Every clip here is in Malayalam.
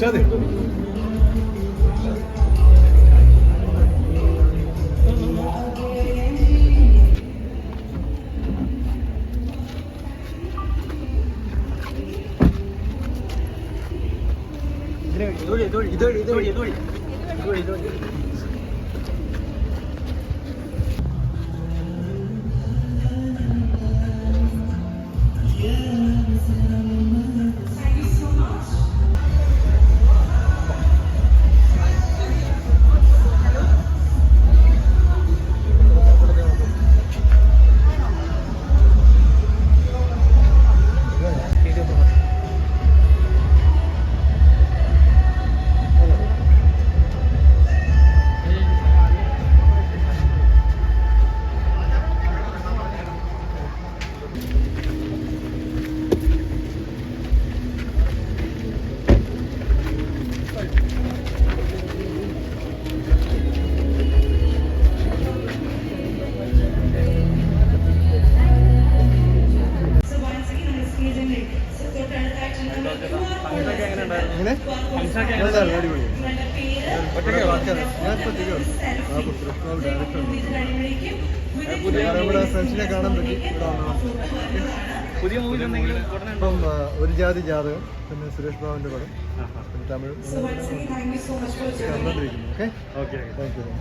社で。どれどれどれどれどれどれどれどれ。വന്നതാണ്. പുതിയ ഒരു ജാതി ജാതകം പിന്നെ സുരേഷ് ബാബുവിന്റെ പടം പിന്നെ തമിഴ് ഓക്കെ എങ്ങനെ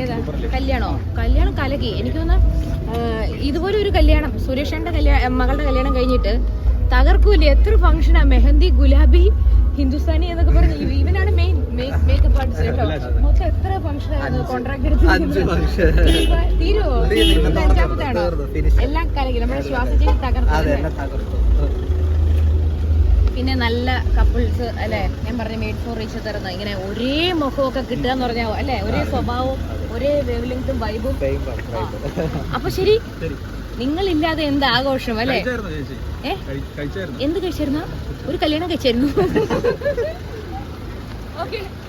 ഏതാ? കല്യാണോ? കല്യാണം കലകി. എനിക്ക് തോന്നുന്ന ഇതുപോലെ ഒരു കല്യാണം സുരേഷന്റെ കല്യാണം മകളുടെ കല്യാണം കഴിഞ്ഞിട്ട് തകർക്കൂല? എത്ര ഫംഗ്ഷനാ മെഹന്തി ഗുലാബി ഹിന്ദുസ്ഥാനി എന്നൊക്കെ പറഞ്ഞു ഇവനാണ് മെയിൻ മേക്കപ്പ് ആർട്ടിസ്റ്റ് കേട്ടോ. മൊത്തം എത്ര ഫംഗ്ഷൻ ആയിരുന്നു കോൺട്രാക്ട് എടുത്ത് തീരുവോ? എല്ലാം കലകി. നമ്മുടെ ശ്വാസത്തിന് തകർന്നു പിന്നെ നല്ല കപ്പിൾസ് അല്ലെ? ഞാൻ പറഞ്ഞ മെയ്ഡ് ഫോർ റീച്ച് തരുന്ന ഇങ്ങനെ ഒരേ മുഖമൊക്കെ കിട്ടുക എന്ന് പറഞ്ഞാൽ അല്ലെ? ഒരേ സ്വഭാവവും ഒരേ വേവലിംഗും വൈബും അപ്പൊ ശരി. നിങ്ങളില്ലാതെ എന്ത് ആഘോഷം അല്ലെ? ഏ? എന്ത് കഴിച്ചായിരുന്നു? ഒരു കല്യാണം കഴിച്ചായിരുന്നു. ഓക്കെ